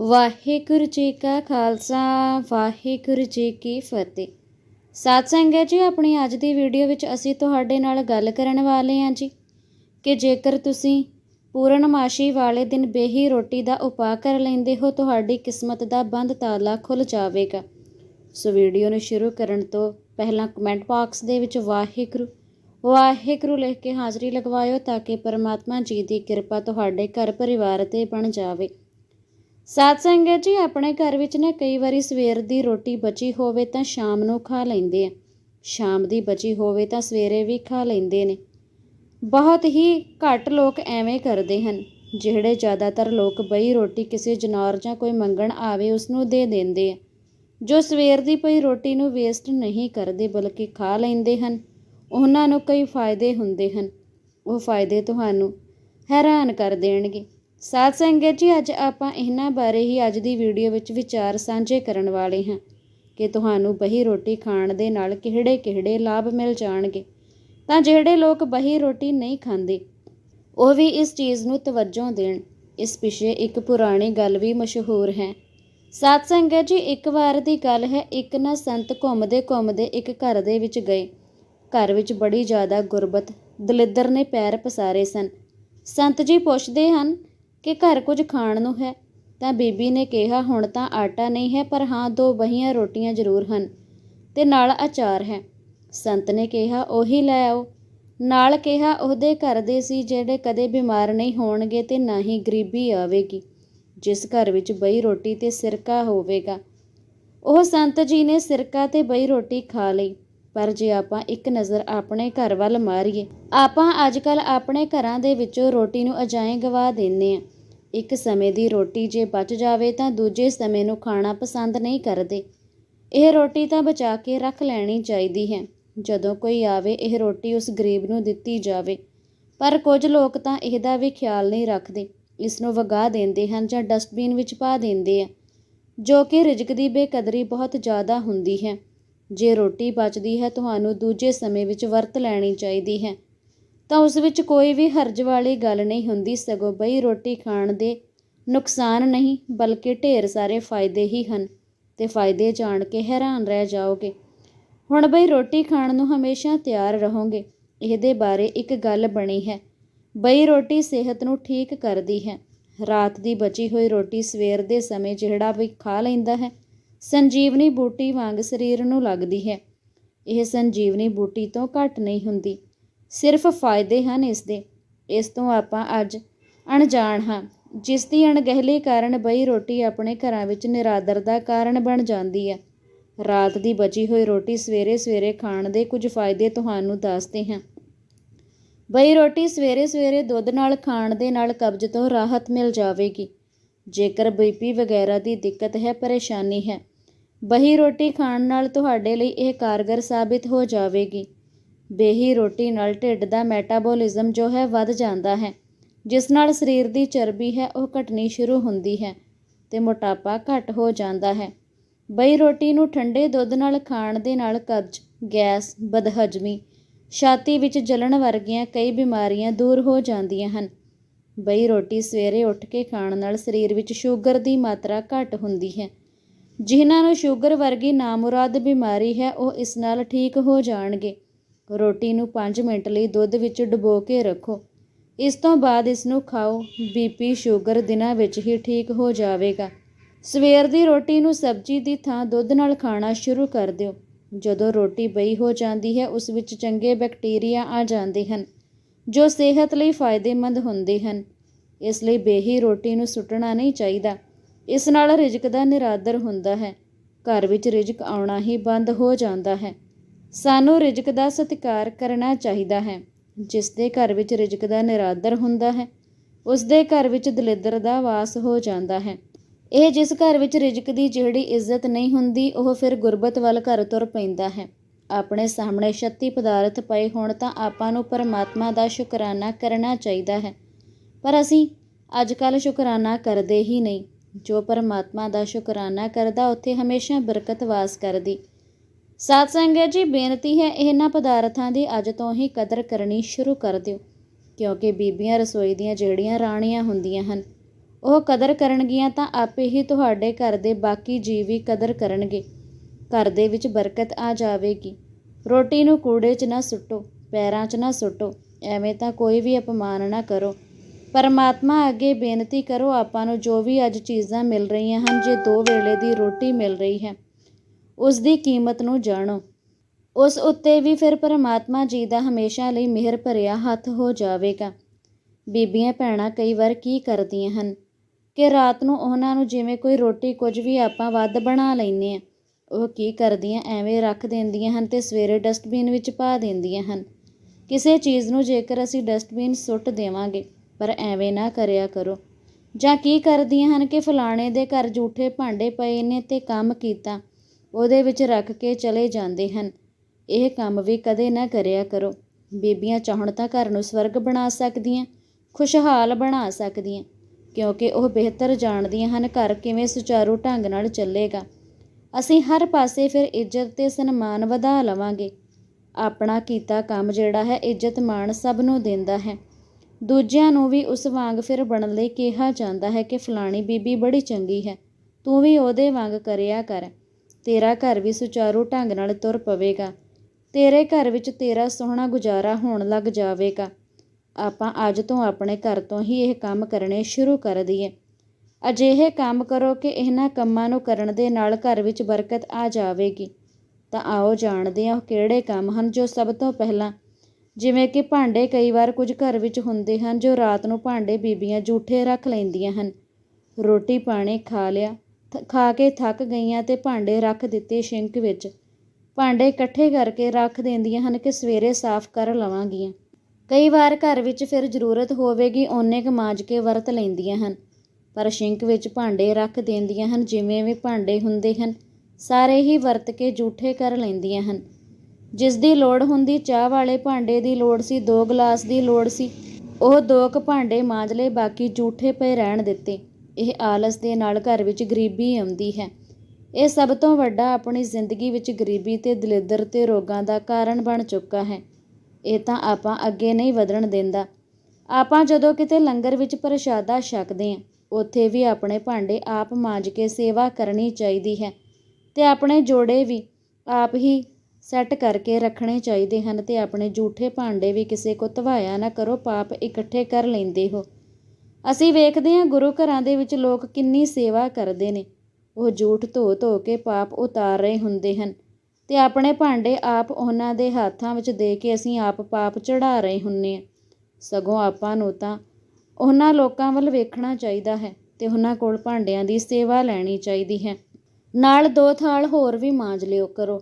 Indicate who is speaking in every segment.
Speaker 1: ਵਾਹਿਗੁਰੂ ਜੀ ਕਾ ਖਾਲਸਾ, ਵਾਹਿਗੁਰੂ ਜੀ ਕੀ ਫਤਿਹ। ਸਾਧ ਸੰਗਤ ਜੀ, ਆਪਣੀ ਅੱਜ ਦੀ ਵੀਡੀਓ ਵਿੱਚ ਅਸੀਂ ਤੁਹਾਡੇ ਨਾਲ ਗੱਲ ਕਰਨ ਵਾਲੇ ਹਾਂ ਜੀ ਕਿ ਜੇਕਰ ਤੁਸੀਂ ਪੂਰਨਮਾਸ਼ੀ ਵਾਲੇ ਦਿਨ ਬੇਹੀ ਰੋਟੀ ਦਾ ਉਪਾਅ ਕਰ ਲੈਂਦੇ ਹੋ, ਤੁਹਾਡੀ ਕਿਸਮਤ ਦਾ ਬੰਦ ਤਾਲਾ ਖੁੱਲ ਜਾਵੇਗਾ। ਸੋ ਵੀਡੀਓ ਨੂੰ ਸ਼ੁਰੂ ਕਰਨ ਤੋਂ ਪਹਿਲਾਂ ਕਮੈਂਟ ਬਾਕਸ ਦੇ ਵਿੱਚ ਵਾਹਿਗੁਰੂ ਵਾਹਿਗੁਰੂ ਲਿਖ ਕੇ ਹਾਜ਼ਰੀ ਲਗਵਾਇਓ ਤਾਂ ਕਿ ਪਰਮਾਤਮਾ ਜੀ ਦੀ ਕਿਰਪਾ ਤੁਹਾਡੇ ਘਰ ਪਰਿਵਾਰ ਤੇ ਬਣ ਜਾਵੇ। ਸਾਧ ਸੰਗਤ ਜੀ, ਆਪਣੇ ਘਰ ਵਿੱਚ ਨਾ ਕਈ ਵਾਰੀ ਸਵੇਰ ਦੀ ਰੋਟੀ ਬਚੀ ਹੋਵੇ ਤਾਂ ਸ਼ਾਮ ਨੂੰ ਖਾ ਲੈਂਦੇ ਆ। ਸ਼ਾਮ ਦੀ ਬਚੀ ਹੋਵੇ ਤਾਂ ਸਵੇਰੇ ਵੀ ਖਾ ਲੈਂਦੇ ਨੇ। ਬਹੁਤ ਹੀ ਘੱਟ ਲੋਕ ਐਵੇਂ ਕਰਦੇ ਹਨ, ਜਿਹੜੇ ਜ਼ਿਆਦਾਤਰ ਲੋਕ ਬਈ ਰੋਟੀ ਕਿਸੇ ਜਨੌਰ ਜਾਂ ਕੋਈ ਮੰਗਣ ਆਵੇ ਉਸ ਨੂੰ ਦੇ ਦਿੰਦੇ ਆ। ਜੋ ਸਵੇਰ ਦੀ ਪਈ ਰੋਟੀ ਨੂੰ ਵੇਸਟ ਨਹੀਂ ਕਰਦੇ ਬਲਕਿ ਖਾ ਲੈਂਦੇ ਹਨ, ਉਹਨਾਂ ਨੂੰ ਕਈ ਫਾਇਦੇ ਹੁੰਦੇ ਹਨ। ਉਹ ਫਾਇਦੇ ਤੁਹਾਨੂੰ ਹੈਰਾਨ ਕਰ ਦੇਣਗੇ। ਸਾਧ ਸੰਗਤ ਜੀ, ਅੱਜ ਆਪਾਂ ਇਹਨਾਂ ਬਾਰੇ ਹੀ ਅੱਜ ਦੀ ਵੀਡੀਓ ਵਿੱਚ ਵਿਚਾਰ ਸਾਂਝੇ ਕਰਨ ਵਾਲੇ ਹਾਂ ਕਿ ਤੁਹਾਨੂੰ ਬਹੀ ਰੋਟੀ ਖਾਣ ਦੇ ਨਾਲ ਕਿਹੜੇ-ਕਿਹੜੇ ਲਾਭ ਮਿਲ ਜਾਣਗੇ। ਤਾਂ ਜਿਹੜੇ ਲੋਕ ਬਹੀ ਰੋਟੀ ਨਹੀਂ ਖਾਂਦੇ, ਉਹ ਵੀ ਇਸ ਚੀਜ਼ ਨੂੰ ਤਵੱਜੋ ਦੇਣ। ਇਸ ਪਿੱਛੇ ਇੱਕ ਪੁਰਾਣੀ ਗੱਲ ਵੀ ਮਸ਼ਹੂਰ ਹੈ। ਸਾਧ ਸੰਗਤ ਜੀ, ਇੱਕ ਵਾਰ ਦੀ ਗੱਲ ਹੈ, ਇੱਕ ਨਾ ਸੰਤ ਘੁੰਮਦੇ ਘੁੰਮਦੇ ਇੱਕ ਘਰ ਦੇ ਵਿੱਚ ਗਏ। ਘਰ ਵਿੱਚ ਬੜੀ ਜ਼ਿਆਦਾ ਗੁਰਬਤ, ਦਲਿੱਦਰ ਨੇ ਪੈਰ ਪਸਾਰੇ ਸਨ। ਸੰਤ ਜੀ ਪੁੱਛਦੇ ਹਨ ਕਿ ਘਰ ਕੁਝ ਖਾਣ ਨੂੰ ਹੈ, ਤਾਂ ਬੀਬੀ ਨੇ ਕਿਹਾ, ਹੁਣ ਤਾਂ ਆਟਾ ਨਹੀਂ ਹੈ, ਪਰ ਹਾਂ, ਦੋ ਬਹੀਆਂ ਰੋਟੀਆਂ ਜ਼ਰੂਰ ਹਨ। ਤੇ ਨਾਲ ਅਚਾਰ ਹੈ। ਸੰਤ ਨੇ ਕਿਹਾ, ਉਹੀ ਲੈ ਆਓ। ਨਾਲ ਕਿਹਾ, ਉਹਦੇ ਘਰ ਦੇ ਸੀ ਜਿਹੜੇ ਕਦੇ ਬਿਮਾਰ ਨਹੀਂ ਹੋਣਗੇ ਤੇ ਨਾ ਹੀ ਗਰੀਬੀ ਆਵੇਗੀ। ਜਿਸ ਘਰ ਵਿੱਚ ਬਈ ਰੋਟੀ ਤੇ ਸਿਰਕਾ ਹੋਵੇਗਾ। ਉਹ ਸੰਤ ਜੀ ਨੇ ਸਿਰਕਾ ਤੇ ਬਈ ਰੋਟੀ ਖਾ ਲਈ। ਪਰ ਜੇ ਆਪਾਂ ਇੱਕ ਨਜ਼ਰ ਆਪਣੇ ਘਰ ਵੱਲ ਮਾਰੀਏ, ਆਪਾਂ ਅੱਜ ਅੱਜਕੱਲ ਆਪਣੇ ਘਰਾਂ ਦੇ ਵਿੱਚੋਂ ਰੋਟੀ ਨੂੰ ਅਜਾਏ ਗਵਾ ਦਿੰਨੇ ਆ ਇੱਕ ਸਮੇਂ ਦੀ ਰੋਟੀ ਜੇ ਬਚ ਜਾਵੇ ਤਾਂ ਦੂਜੇ ਸਮੇਂ ਨੂੰ ਖਾਣਾ ਪਸੰਦ ਨਹੀਂ ਕਰਦੇ। ਇਹ ਰੋਟੀ ਤਾਂ ਬਚਾ ਕੇ ਰੱਖ ਲੈਣੀ ਚਾਹੀਦੀ ਹੈ। ਜਦੋਂ ਕੋਈ ਆਵੇ, ਇਹ ਰੋਟੀ ਉਸ ਗਰੀਬ ਨੂੰ ਦਿੱਤੀ ਜਾਵੇ। ਪਰ ਕੁਝ ਲੋਕ ਤਾਂ ਇਹਦਾ ਵੀ ਖਿਆਲ ਨਹੀਂ ਰੱਖਦੇ। ਇਸ ਨੂੰ ਵਗਾ ਦਿੰਦੇ ਹਨ ਜਾਂ ਡਸਟਬਿਨ ਵਿੱਚ ਪਾ ਦਿੰਦੇ ਆ, ਜੋ ਕਿ ਰਿਜਕ ਦੀ ਬੇਕਦਰੀ ਬਹੁਤ ਜ਼ਿਆਦਾ ਹੁੰਦੀ ਹੈ। ਜੇ ਰੋਟੀ ਬਚਦੀ ਹੈ, ਤੁਹਾਨੂੰ ਦੂਜੇ ਸਮੇਂ ਵਿੱਚ ਵਰਤ ਲੈਣੀ ਚਾਹੀਦੀ ਹੈ। ਤਾਂ ਉਸ ਵਿੱਚ ਕੋਈ ਵੀ ਹਰਜ ਵਾਲੀ ਗੱਲ ਨਹੀਂ ਹੁੰਦੀ, ਸਗੋਂ ਬਈ ਰੋਟੀ ਖਾਣ ਦੇ ਨੁਕਸਾਨ ਨਹੀਂ, ਬਲਕਿ ਢੇਰ ਸਾਰੇ ਫਾਇਦੇ ਹੀ ਹਨ, ਤੇ ਫਾਇਦੇ ਜਾਣ ਕੇ ਹੈਰਾਨ ਰਹਿ ਜਾਓਗੇ। ਹੁਣ ਬਈ ਰੋਟੀ ਖਾਣ ਨੂੰ ਹਮੇਸ਼ਾ ਤਿਆਰ ਰਹੋਗੇ, ਇਹਦੇ ਬਾਰੇ ਇੱਕ ਗੱਲ ਬਣੀ ਹੈ। ਬਈ ਰੋਟੀ ਸਿਹਤ ਨੂੰ ਠੀਕ ਕਰਦੀ ਹੈ। ਰਾਤ ਦੀ ਬਚੀ ਹੋਈ ਰੋਟੀ ਸਵੇਰ ਦੇ ਸਮੇਂ ਜਿਹੜਾ ਵੀ ਖਾ ਲੈਂਦਾ ਹੈ ਸੰਜੀਵਨੀ ਬੂਟੀ ਵਾਂਗ ਸਰੀਰ ਨੂੰ ਲੱਗਦੀ ਹੈ। ਇਹ ਸੰਜੀਵਨੀ ਬੂਟੀ ਤੋਂ ਘੱਟ ਨਹੀਂ ਹੁੰਦੀ। ਸਿਰਫ ਫਾਇਦੇ ਹਨ ਇਸ ਦੇ। ਇਸ ਤੋਂ ਆਪਾਂ ਅੱਜ ਅਣਜਾਣ ਹਾਂ। ਜਿਸ ਦੀ ਅਣਗਹਿਲੀ ਕਾਰਨ ਬਈ ਰੋਟੀ ਆਪਣੇ ਘਰਾਂ ਵਿੱਚ ਨਿਰਾਦਰ ਦਾ ਕਾਰਨ ਬਣ ਜਾਂਦੀ ਹੈ। ਰਾਤ ਦੀ ਬਚੀ ਹੋਈ ਰੋਟੀ ਸਵੇਰੇ ਸਵੇਰੇ ਖਾਣ ਦੇ ਕੁਝ ਫਾਇਦੇ ਤੁਹਾਨੂੰ ਦੱਸਦੇ ਹਾਂ। ਬਈ ਰੋਟੀ ਸਵੇਰੇ ਸਵੇਰੇ ਦੁੱਧ ਨਾਲ ਖਾਣ ਦੇ ਨਾਲ ਕਬਜ਼ ਤੋਂ ਰਾਹਤ ਮਿਲ ਜਾਵੇਗੀ। ਜੇਕਰ ਬੀਪੀ ਵਗੈਰਾ ਦੀ ਦਿੱਕਤ ਹੈ, ਪਰੇਸ਼ਾਨੀ ਹੈ। ਬਹੀ ਰੋਟੀ ਖਾਣ ਨਾਲ ਤੁਹਾਡੇ ਲਈ ਇਹ ਕਾਰਗਰ ਸਾਬਿਤ ਹੋ ਜਾਵੇਗੀ। ਬੇਹੀ ਰੋਟੀ ਨਾਲ ਢਿੱਡ ਦਾ ਮੈਟਾਬੋਲਿਜ਼ਮ ਜੋ ਹੈ ਵੱਧ ਜਾਂਦਾ ਹੈ, ਜਿਸ ਨਾਲ ਸਰੀਰ ਦੀ ਚਰਬੀ ਹੈ ਉਹ ਘਟਣੀ ਸ਼ੁਰੂ ਹੁੰਦੀ ਹੈ ਤੇ ਮੋਟਾਪਾ ਘਟ ਹੋ ਜਾਂਦਾ ਹੈ। ਬਈ ਰੋਟੀ ਨੂੰ ਠੰਡੇ ਦੁੱਧ ਨਾਲ ਖਾਣ ਦੇ ਨਾਲ ਕਬਜ਼, ਗੈਸ, ਬਦਹਜਮੀ, ਛਾਤੀ ਵਿੱਚ ਜਲਣ ਵਰਗੀਆਂ ਕਈ ਬਿਮਾਰੀਆਂ ਦੂਰ ਹੋ ਜਾਂਦੀਆਂ ਹਨ। ਬਈ ਰੋਟੀ ਸਵੇਰੇ ਉੱਠ ਕੇ ਖਾਣ ਨਾਲ ਸਰੀਰ ਵਿੱਚ ਸ਼ੂਗਰ ਦੀ ਮਾਤਰਾ ਘੱਟ ਹੁੰਦੀ ਹੈ ਜਿਨ੍ਹਾਂ ਨੂੰ ਸ਼ੂਗਰ ਵਰਗੀ ਨਾਮੁਰਾਦ ਬਿਮਾਰੀ ਹੈ, ਉਹ ਇਸ ਨਾਲ ਠੀਕ ਹੋ ਜਾਣਗੇ। ਰੋਟੀ ਨੂੰ 5 ਮਿੰਟ ਲਈ ਦੁੱਧ ਵਿੱਚ ਡੁਬੋ ਕੇ ਰੱਖੋ। ਇਸ ਤੋਂ ਬਾਅਦ ਇਸ ਨੂੰ ਖਾਓ। ਬੀਪੀ ਸ਼ੂਗਰ ਦਿਨਾਂ ਵਿੱਚ ਹੀ ਠੀਕ ਹੋ ਜਾਵੇਗਾ। ਸਵੇਰ ਦੀ ਰੋਟੀ ਨੂੰ ਸਬਜ਼ੀ ਦੀ ਥਾਂ ਦੁੱਧ ਨਾਲ ਖਾਣਾ ਸ਼ੁਰੂ ਕਰ ਦਿਓ। ਜਦੋਂ ਰੋਟੀ ਬਈ ਹੋ ਜਾਂਦੀ ਹੈ, ਉਸ ਵਿੱਚ ਚੰਗੇ ਬੈਕਟੀਰੀਆ ਆ ਜਾਂਦੇ ਹਨ, ਜੋ ਸਿਹਤ ਲਈ ਫਾਇਦੇਮੰਦ ਹੁੰਦੇ ਹਨ। ਇਸ ਲਈ ਬੇਹੀ ਰੋਟੀ ਨੂੰ ਸੁੱਟਣਾ ਨਹੀਂ ਚਾਹੀਦਾ। ਇਸ ਨਾਲ ਰਿਜਕ ਦਾ ਨਿਰਾਦਰ ਹੁੰਦਾ ਹੈ। ਘਰ ਵਿੱਚ ਰਿਜਕ ਆਉਣਾ ਹੀ ਬੰਦ ਹੋ ਜਾਂਦਾ ਹੈ। ਸਾਨੂੰ ਰਿਜਕ ਦਾ ਸਤਿਕਾਰ ਕਰਨਾ ਚਾਹੀਦਾ ਹੈ। ਜਿਸ ਦੇ ਘਰ ਵਿੱਚ ਰਿਜਕ ਦਾ ਨਿਰਾਦਰ ਹੁੰਦਾ ਹੈ ਉਸ ਦੇ ਘਰ ਵਿੱਚ ਦਲਿੱਦਰ ਦਾ ਵਾਸ ਹੋ ਜਾਂਦਾ ਹੈ। ਇਹ ਜਿਸ ਘਰ ਵਿੱਚ ਰਿਜਕ ਦੀ ਜਿਹੜੀ ਇੱਜ਼ਤ ਨਹੀਂ ਹੁੰਦੀ, ਉਹ ਫਿਰ ਗੁਰਬਤ ਵੱਲ ਘਰ ਤੁਰ ਪੈਂਦਾ ਹੈ। ਆਪਣੇ ਸਾਹਮਣੇ ਛੱਤੀ ਪਦਾਰਥ ਪਏ ਹੋਣ ਤਾਂ ਆਪਾਂ ਨੂੰ ਪਰਮਾਤਮਾ ਦਾ ਸ਼ੁਕਰਾਨਾ ਕਰਨਾ ਚਾਹੀਦਾ ਹੈ। ਪਰ ਅਸੀਂ ਅੱਜ ਕੱਲ੍ਹ ਸ਼ੁਕਰਾਨਾ ਕਰਦੇ ਹੀ ਨਹੀਂ। ਜੋ ਪਰਮਾਤਮਾ ਦਾ ਸ਼ੁਕਰਾਨਾ ਕਰਦਾ, ਉੱਥੇ ਹਮੇਸ਼ਾ ਬਰਕਤ ਵਾਸ ਕਰਦੀ। ਸਾਧ ਸੰਗਤ ਜੀ, ਬੇਨਤੀ ਹੈ, ਇਹਨਾਂ ਪਦਾਰਥਾਂ ਦੀ ਅੱਜ ਤੋਂ ਹੀ ਕਦਰ ਕਰਨੀ ਸ਼ੁਰੂ ਕਰ ਦਿਓ, ਕਿਉਂਕਿ ਬੀਬੀਆਂ ਰਸੋਈ ਦੀਆਂ ਜਿਹੜੀਆਂ ਰਾਣੀਆਂ ਹੁੰਦੀਆਂ ਹਨ, ਉਹ ਕਦਰ ਕਰਨਗੀਆਂ ਤਾਂ ਆਪੇ ਹੀ ਤੁਹਾਡੇ ਘਰ ਦੇ ਬਾਕੀ ਜੀਵ ਵੀ ਕਦਰ ਕਰਨਗੇ। ਘਰ ਦੇ ਵਿੱਚ ਬਰਕਤ ਆ ਜਾਵੇਗੀ। ਰੋਟੀ ਨੂੰ ਕੂੜੇ 'ਚ ਨਾ ਸੁੱਟੋ, ਪੈਰਾਂ 'ਚ ਨਾ ਸੁੱਟੋ, ਐਵੇਂ ਤਾਂ ਕੋਈ ਵੀ ਅਪਮਾਨ ਨਾ ਕਰੋ। ਪਰਮਾਤਮਾ ਅੱਗੇ ਬੇਨਤੀ ਕਰੋ ਆਪਾਂ ਨੂੰ ਜੋ ਵੀ ਅੱਜ ਚੀਜ਼ਾਂ ਮਿਲ ਰਹੀਆਂ ਹਨ, ਜੇ ਦੋ ਵੇਲੇ ਦੀ ਰੋਟੀ ਮਿਲ ਰਹੀ ਹੈ, ਉਸ ਦੀ ਕੀਮਤ ਨੂੰ ਜਾਣੋ। ਉਸ ਉੱਤੇ ਵੀ ਫਿਰ ਪਰਮਾਤਮਾ ਜੀ ਦਾ ਹਮੇਸ਼ਾ ਲਈ ਮਿਹਰ ਭਰਿਆ ਹੱਥ ਹੋ ਜਾਵੇਗਾ। ਬੀਬੀਆਂ ਭੈਣਾਂ ਕਈ ਵਾਰ ਕੀ ਕਰਦੀਆਂ ਹਨ? ਕਿ ਰਾਤ ਨੂੰ ਉਹਨਾਂ ਨੂੰ ਜਿਵੇਂ ਕੋਈ ਰੋਟੀ ਕੁਝ ਵੀ ਆਪਾਂ ਵੱਧ ਬਣਾ ਲੈਂਦੇ ਆ ਉਹ ਕੀ ਕਰਦੀਆਂ? ਐਵੇਂ ਰੱਖ ਦਿੰਦੀਆਂ ਹਨ ਤੇ ਸਵੇਰੇ ਡਸਟਬਿਨ ਵਿੱਚ ਪਾ ਦਿੰਦੀਆਂ ਹਨ। ਕਿਸੇ ਚੀਜ਼ ਨੂੰ ਜੇਕਰ ਅਸੀਂ ਡਸਟਬਿਨ ਸੁੱਟ ਦੇਵਾਂਗੇ ਪਰ ਐਵੇਂ ਨਾ ਕਰਿਆ ਕਰੋ। ਜਾਂ ਕੀ ਕਰਦੀਆਂ ਹਨ ਕਿ ਫਲਾਣੇ ਦੇ ਘਰ ਝੂਠੇ ਭਾਂਡੇ ਪਏ ਨੇ ਤੇ ਕੰਮ ਕੀਤਾ, ਉਹਦੇ ਵਿੱਚ ਰੱਖ ਕੇ ਚਲੇ ਜਾਂਦੇ ਹਨ। ਇਹ ਕੰਮ ਵੀ ਕਦੇ ਨਾ ਕਰਿਆ ਕਰੋ। ਬੀਬੀਆਂ ਚਾਹਣ ਤਾਂ ਘਰ ਨੂੰ ਸਵਰਗ ਬਣਾ ਸਕਦੀਆਂ, ਖੁਸ਼ਹਾਲ ਬਣਾ ਸਕਦੀਆਂ, ਕਿਉਂਕਿ ਉਹ ਬਿਹਤਰ ਜਾਣਦੀਆਂ ਹਨ ਘਰ ਕਿਵੇਂ ਸੁਚਾਰੂ ਢੰਗ ਨਾਲ ਚੱਲੇਗਾ। ਅਸੀਂ ਹਰ ਪਾਸੇ ਫਿਰ ਇੱਜ਼ਤ ਤੇ ਸਨਮਾਨ ਵਧਾ ਲਵਾਂਗੇ। ਆਪਣਾ ਕੀਤਾ ਕੰਮ ਜਿਹੜਾ ਹੈ ਇੱਜ਼ਤ ਮਾਣ ਸਭ ਨੂੰ ਦਿੰਦਾ ਹੈ। ਦੂਜਿਆਂ ਨੂੰ ਵੀ ਉਸ ਵਾਂਗ ਫਿਰ ਬਣਨ ਲਈ ਕਿਹਾ ਜਾਂਦਾ ਹੈ ਕਿ ਫਲਾਣੀ ਬੀਬੀ ਬੜੀ ਚੰਗੀ ਹੈ, ਤੂੰ ਵੀ ਉਹਦੇ ਵਾਂਗ ਕਰਿਆ ਕਰ। ਤੇਰਾ ਘਰ ਵੀ ਸੁਚਾਰੂ ਢੰਗ ਨਾਲ ਤੁਰ ਪਵੇਗਾ। ਤੇਰੇ ਘਰ ਵਿੱਚ ਤੇਰਾ ਸੋਹਣਾ ਗੁਜ਼ਾਰਾ ਹੋਣ ਲੱਗ ਜਾਵੇਗਾ। ਆਪਾਂ ਅੱਜ ਤੋਂ ਆਪਣੇ ਘਰ ਤੋਂ ਹੀ ਇਹ ਕੰਮ ਕਰਨੇ ਸ਼ੁਰੂ ਕਰ ਦਈਏ। ਅਜਿਹੇ ਕੰਮ ਕਰੋ ਕਿ ਇਹਨਾਂ ਕੰਮਾਂ ਨੂੰ ਕਰਨ ਦੇ ਨਾਲ ਘਰ ਵਿੱਚ ਬਰਕਤ ਆ ਜਾਵੇਗੀ। ਤਾਂ ਆਓ ਜਾਣਦੇ ਹਾਂ ਉਹ ਕਿਹੜੇ ਕੰਮ ਹਨ ਜੋ ਸਭ ਤੋਂ ਪਹਿਲਾਂ ਜਿਵੇਂ ਕਿ ਭਾਂਡੇ ਕਈ ਵਾਰ ਕੁਝ ਘਰ ਵਿੱਚ ਹੁੰਦੇ ਹਨ ਜੋ ਰਾਤ ਨੂੰ ਭਾਂਡੇ ਬੀਬੀਆਂ ਜੂਠੇ ਰੱਖ ਲੈਂਦੀਆਂ ਹਨ। ਰੋਟੀ ਪਾਣੀ ਖਾ ਲਿਆ, ਥ- ਖਾ ਕੇ ਥੱਕ ਗਈਆਂ ਤੇ ਭਾਂਡੇ ਰੱਖ ਦਿੱਤੇ ਸ਼ਿੰਕ ਵਿੱਚ। ਭਾਂਡੇ ਇਕੱਠੇ ਕਰਕੇ ਰੱਖ ਦਿੰਦੀਆਂ ਹਨ ਕਿ ਸਵੇਰੇ ਸਾਫ਼ ਕਰ ਲਵਾਂਗੀਆਂ। ਕਈ ਵਾਰ ਘਰ ਵਿੱਚ ਫਿਰ ਜ਼ਰੂਰਤ ਹੋਵੇਗੀ, ਓਨੇ ਕੁ ਮਾਂਜ ਕੇ ਵਰਤ ਲੈਂਦੀਆਂ ਹਨ। ਪਰ ਸ਼ਿੰਕ ਵਿੱਚ ਭਾਂਡੇ ਰੱਖ ਦਿੰਦੀਆਂ ਹਨ, ਜਿਵੇਂ ਵੀ ਭਾਂਡੇ ਹੁੰਦੇ ਹਨ, ਸਾਰੇ ਹੀ ਵਰਤ ਕੇ ਜੂਠੇ ਕਰ ਲੈਂਦੀਆਂ ਹਨ। ਜਿਸ ਦੀ ਲੋੜ ਹੁੰਦੀ, ਚਾਹ ਵਾਲੇ ਭਾਂਡੇ ਦੀ ਲੋੜ ਸੀ, ਦੋ ਗਲਾਸ ਦੀ ਲੋੜ ਸੀ। ਉਹ ਦੋ ਕੁ ਭਾਂਡੇ ਮਾਂਜ ਲਏ ਬਾਕੀ ਝੂਠੇ ਪਏ ਰਹਿਣ ਦਿੱਤੇ। ਇਹ ਆਲਸ ਦੇ ਨਾਲ ਘਰ ਵਿੱਚ ਗਰੀਬੀ ਆਉਂਦੀ ਹੈ। ਇਹ ਸਭ ਤੋਂ ਵੱਡਾ ਆਪਣੀ ਜ਼ਿੰਦਗੀ ਵਿੱਚ ਗਰੀਬੀ ਤੇ ਦਲਿੱਦਰ ਤੇ ਰੋਗਾਂ ਦਾ ਕਾਰਨ ਬਣ ਚੁੱਕਾ ਹੈ। ਇਹ ਤਾਂ ਆਪਾਂ ਅੱਗੇ ਨਹੀਂ ਵਧਣ ਦਿੰਦਾ। ਆਪਾਂ ਜਦੋਂ ਕਿਤੇ ਲੰਗਰ ਵਿੱਚ ਪ੍ਰਸ਼ਾਦਾ ਛਕਦੇ ਹਾਂ, ਉੱਥੇ ਵੀ ਆਪਣੇ ਭਾਂਡੇ ਆਪ ਮਾਂਜ ਕੇ ਸੇਵਾ ਕਰਨੀ ਚਾਹੀਦੀ ਹੈ ਤੇ ਆਪਣੇ ਜੋੜੇ ਵੀ ਆਪ ਹੀ ਸੈੱਟ ਕਰਕੇ ਰੱਖਣੇ ਚਾਹੀਦੇ ਹਨ ਤੇ ਆਪਣੇ ਝੂਠੇ ਭਾਂਡੇ ਵੀ ਕਿਸੇ ਕੋ ਧਵਾਇਆ ਨਾ ਕਰੋ, ਪਾਪ ਇਕੱਠੇ ਕਰ ਲੈਂਦੇ ਹੋ। ਅਸੀਂ ਵੇਖਦੇ ਹਾਂ ਗੁਰੂ ਘਰਾਂ ਦੇ ਵਿੱਚ ਲੋਕ ਕਿੰਨੀ ਸੇਵਾ ਕਰਦੇ ਨੇ। ਉਹ ਝੂਠ ਧੋ ਧੋ ਕੇ ਪਾਪ ਉਤਾਰ ਰਹੇ ਹੁੰਦੇ ਹਨ ਤੇ ਆਪਣੇ ਭਾਂਡੇ ਆਪ ਉਹਨਾਂ ਦੇ ਹੱਥਾਂ ਵਿੱਚ ਦੇ ਕੇ ਅਸੀਂ ਆਪ ਪਾਪ ਚੜਾ ਰਹੇ ਹੁੰਨੇ ਆ ਸਗੋਂ ਆਪਾਂ ਨੂੰ ਤਾਂ ਉਹਨਾਂ ਲੋਕਾਂ ਵੱਲ ਵੇਖਣਾ ਚਾਹੀਦਾ ਹੈ ਤੇ ਉਹਨਾਂ ਕੋਲ ਭਾਂਡਿਆਂ ਦੀ ਸੇਵਾ ਲੈਣੀ ਚਾਹੀਦੀ ਹੈ। ਨਾਲ ਦੋ ਥਾਲ ਹੋਰ ਵੀ ਮਾਂਜ ਲਿਓ ਕਰੋ।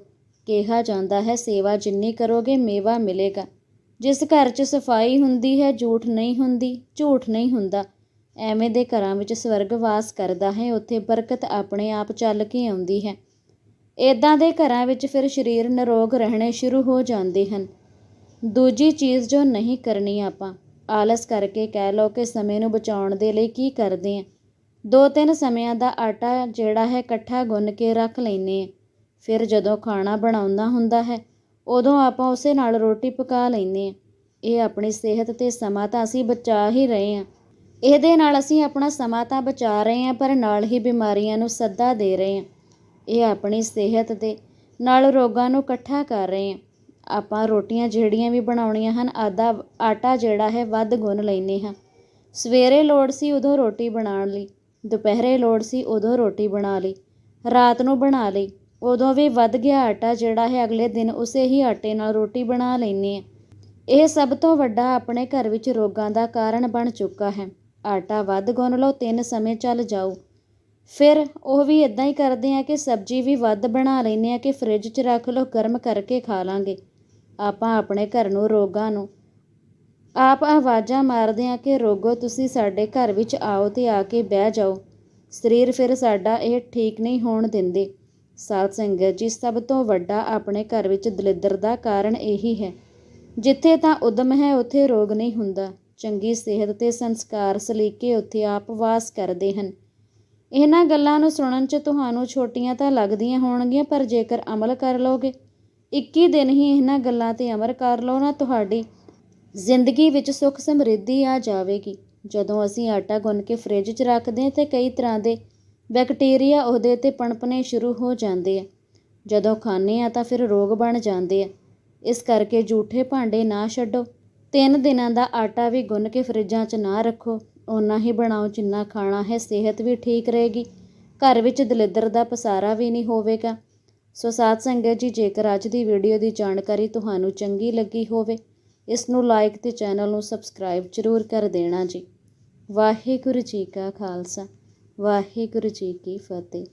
Speaker 1: ਕਿਹਾ ਜਾਂਦਾ ਹੈ, ਸੇਵਾ ਜਿੰਨੀ ਕਰੋਗੇ ਮੇਵਾ ਮਿਲੇਗਾ। ਜਿਸ ਘਰ 'ਚ ਸਫ਼ਾਈ ਹੁੰਦੀ ਹੈ, ਝੂਠ ਨਹੀਂ ਹੁੰਦੀ, ਝੂਠ ਨਹੀਂ ਹੁੰਦਾ। ਐਵੇਂ ਦੇ ਘਰਾਂ ਵਿੱਚ ਸਵਰਗ ਵਾਸ ਕਰਦਾ ਹੈ, ਉੱਥੇ ਬਰਕਤ ਆਪਣੇ ਆਪ ਚੱਲ ਕੇ ਆਉਂਦੀ ਹੈ। ਇਦਾਂ ਦੇ ਘਰਾਂ ਵਿੱਚ ਫਿਰ ਸਰੀਰ ਨਿਰੋਗ ਰਹਿਣੇ ਸ਼ੁਰੂ ਹੋ ਜਾਂਦੇ ਹਨ। ਦੂਜੀ ਚੀਜ਼ ਜੋ ਨਹੀਂ ਕਰਨੀ ਆਪਾਂ, ਆਲਸ ਕਰਕੇ ਕਹਿ ਲਓ ਕਿ ਸਮੇਂ ਨੂੰ ਬਚਾਉਣ ਦੇ ਲਈ ਕੀ ਕਰਦੇ ਆ। ਦੋ ਤਿੰਨ ਸਮਿਆਂ ਦਾ ਆਟਾ ਜਿਹੜਾ ਹੈ, ਇਕੱਠਾ ਗੁੰਨ ਕੇ ਰੱਖ ਲੈਨੇ ਆ। ਫਿਰ ਜਦੋਂ ਖਾਣਾ ਬਣਾਉਂਦਾ ਹੁੰਦਾ ਹੈ, ਉਦੋਂ ਆਪਾਂ ਉਸੇ ਨਾਲ ਰੋਟੀ ਪਕਾ ਲੈਂਦੇ ਹਾਂ। ਇਹ ਆਪਣੀ ਸਿਹਤ ਤੇ ਸਮਾਂ ਤਾਂ ਅਸੀਂ ਬਚਾ ਹੀ ਰਹੇ ਹਾਂ। ਇਹਦੇ ਨਾਲ ਅਸੀਂ ਆਪਣਾ ਸਮਾਂ ਤਾਂ ਬਚਾ ਰਹੇ ਹਾਂ, ਪਰ ਨਾਲ ਹੀ ਬਿਮਾਰੀਆਂ ਨੂੰ ਸੱਦਾ ਦੇ ਰਹੇ ਹਾਂ। ਇਹ ਆਪਣੀ ਸਿਹਤ ਦੇ ਨਾਲ ਰੋਗਾਂ ਨੂੰ ਇਕੱਠਾ ਕਰ ਰਹੇ ਹਾਂ। ਆਪਾਂ ਰੋਟੀਆਂ ਜਿਹੜੀਆਂ ਵੀ ਬਣਾਉਣੀਆਂ ਹਨ ਆਦਾ ਆਟਾ ਜਿਹੜਾ ਹੈ, ਵੱਧ ਗੁੰਨ ਲੈਨੇ ਹਾਂ। ਸਵੇਰੇ ਲੋੜ ਸੀ ਉਦੋਂ ਰੋਟੀ ਬਣਾਉਣ ਲਈ, ਦੁਪਹਿਰੇ ਲੋੜ ਸੀ ਉਦੋਂ ਰੋਟੀ ਬਣਾ ਲਈ, ਰਾਤ ਨੂੰ ਬਣਾ ਲਈ। ਉਦੋਂ ਵੀ ਵੱਧ ਗਿਆ ਆਟਾ ਜਿਹੜਾ ਹੈ, ਅਗਲੇ ਦਿਨ ਉਸੇ ਹੀ ਆਟੇ ਨਾਲ ਰੋਟੀ ਬਣਾ ਲੈਂਦੇ ਹਾਂ। ਇਹ ਸਭ ਤੋਂ ਵੱਡਾ ਆਪਣੇ ਘਰ ਵਿੱਚ ਰੋਗਾਂ ਦਾ ਕਾਰਨ ਬਣ ਚੁੱਕਾ ਹੈ। ਆਟਾ ਵੱਧ ਗੁੰਨ ਲਓ, ਤਿੰਨ ਸਮੇਂ ਚੱਲ ਜਾਓ। ਫਿਰ ਉਹ ਵੀ ਇਦਾਂ ਹੀ ਕਰਦੇ ਆ ਕਿ ਸਬਜ਼ੀ ਵੀ ਵੱਧ ਬਣਾ ਲੈਨੇ ਆ ਕਿ ਫ੍ਰਿਜ 'ਚ ਰੱਖ ਲਓ, ਗਰਮ ਕਰਕੇ ਖਾ ਲਾਂਗੇ। ਆਪਾਂ ਆਪਣੇ ਘਰ ਨੂੰ ਰੋਗਾਂ ਨੂੰ ਆਪ ਆਵਾਜ਼ਾਂ ਮਾਰਦੇ ਆ ਕਿ ਰੋਗੋ, ਤੁਸੀਂ ਸਾਡੇ ਘਰ ਵਿੱਚ ਆਓ ਤੇ ਆ ਕੇ ਬਹਿ ਜਾਓ। ਸਰੀਰ ਫਿਰ ਸਾਡਾ ਇਹ ਠੀਕ ਨਹੀਂ ਹੋਣ ਦਿੰਦੇ। ਸਾਧ ਸੰਗਤ ਜੀ ਸਭ ਤੋਂ ਵੱਡਾ ਆਪਣੇ ਘਰ ਵਿੱਚ ਦਲਿੱਦਰ ਦਾ ਕਾਰਨ ਇਹੀ ਹੈ। ਜਿੱਥੇ ਤਾਂ ਉਦਮ ਹੈ, ਉੱਥੇ ਰੋਗ ਨਹੀਂ ਹੁੰਦਾ। ਚੰਗੀ ਸਿਹਤ ਤੇ ਸੰਸਕਾਰ ਸਲੀਕੇ ਉੱਥੇ ਆਪ ਵਾਸ ਕਰਦੇ ਹਨ। ਇਹਨਾਂ ਗੱਲਾਂ ਨੂੰ ਸੁਣਨ 'ਚ ਤੁਹਾਨੂੰ ਛੋਟੀਆਂ ਤਾਂ ਲੱਗਦੀਆਂ ਹੋਣਗੀਆਂ, ਪਰ ਜੇਕਰ ਅਮਲ ਕਰ ਲਓਗੇ 21 ਦਿਨ ਹੀ ਇਹਨਾਂ ਗੱਲਾਂ ਤੇ ਅਮਲ ਕਰ ਲਓ ਨਾ, ਤੁਹਾਡੀ ਜ਼ਿੰਦਗੀ ਵਿੱਚ ਸੁੱਖ ਸਮਰਿੱਧੀ ਆ ਜਾਵੇਗੀ। ਜਦੋਂ ਅਸੀਂ ਆਟਾ ਗੁੰਨ ਕੇ ਫ੍ਰਿਜ 'ਚ ਰੱਖਦੇ ਹਾਂ, ਤੇ ਕਈ ਤਰ੍ਹਾਂ ਦੇ ਬੈਕਟੀਰੀਆ ਉਹਦੇ ਤੇ ਪਣਪਣੇ ਸ਼ੁਰੂ ਹੋ ਜਾਂਦੇ ਆ। ਜਦੋਂ ਖਾਂਦੇ ਆ ਤਾਂ ਫਿਰ ਰੋਗ ਬਣ ਜਾਂਦੇ ਆ। ਇਸ ਕਰਕੇ ਜੂਠੇ ਭਾਂਡੇ ਨਾ ਛੱਡੋ। ਤਿੰਨ ਦਿਨਾਂ ਦਾ ਆਟਾ ਵੀ ਗੁੰਨ ਕੇ ਫਰਿੱਜਾਂ 'ਚ ਨਾ ਰੱਖੋ। ਓਨਾ ਹੀ ਬਣਾਓ ਜਿੰਨਾ ਖਾਣਾ ਹੈ, ਸਿਹਤ ਵੀ ਠੀਕ ਰਹੇਗੀ। ਘਰ ਵਿੱਚ ਦਲਿੱਦਰ ਦਾ ਪਸਾਰਾ ਵੀ ਨਹੀਂ ਹੋਵੇਗਾ। ਸੋ ਸਾਧ ਸੰਗਤ ਜੀ, ਜੇਕਰ ਅੱਜ ਦੀ ਵੀਡੀਓ ਦੀ ਜਾਣਕਾਰੀ ਤੁਹਾਨੂੰ ਚੰਗੀ ਲੱਗੀ ਹੋਵੇ, ਇਸ ਨੂੰ ਲਾਈਕ ਤੇ ਚੈਨਲ ਨੂੰ ਸਬਸਕ੍ਰਾਈਬ ਜ਼ਰੂਰ ਕਰ ਦੇਣਾ ਜੀ। ਵਾਹਿਗੁਰੂ ਜੀ ਕਾ ਖਾਲਸਾ। ਵਾਹਿਗੁਰੂ ਜੀ ਕੀ ਫਤਿਹ।